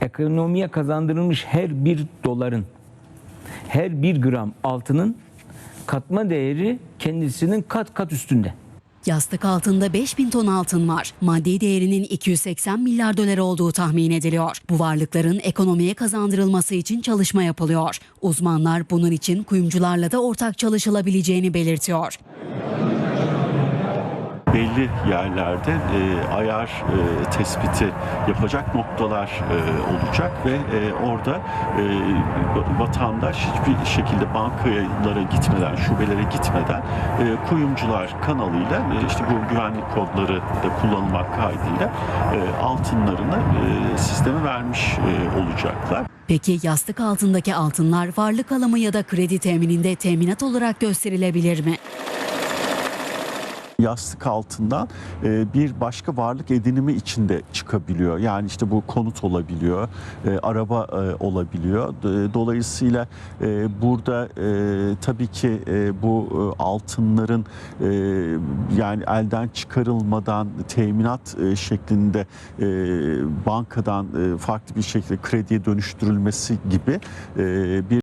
ekonomiye kazandırılmış her bir doların, her bir gram altının katma değeri kendisinin kat kat üstünde. Yastık altında 5000 ton altın var. Maddi değerinin 280 milyar dolar olduğu tahmin ediliyor. Bu varlıkların ekonomiye kazandırılması için çalışma yapılıyor. Uzmanlar bunun için kuyumcularla da ortak çalışılabileceğini belirtiyor. Belli yerlerde e, ayar e, tespiti yapacak noktalar e, olacak ve e, orada e, vatandaş hiçbir şekilde bankalara gitmeden, şubelere gitmeden e, kuyumcular kanalıyla e, işte bu güvenlik kodları da kullanılmak kaydıyla e, altınlarını e, sisteme vermiş e, olacaklar. Peki yastık altındaki altınlar varlık alımı ya da kredi temininde teminat olarak gösterilebilir mi? Yastık altından e, bir başka varlık edinimi içinde çıkabiliyor. Yani işte bu konut olabiliyor, e, araba e, olabiliyor. Dolayısıyla e, burada e, tabii ki e, bu e, altınların e, yani elden çıkarılmadan teminat e, şeklinde e, bankadan e, farklı bir şekilde krediye dönüştürülmesi gibi e, bir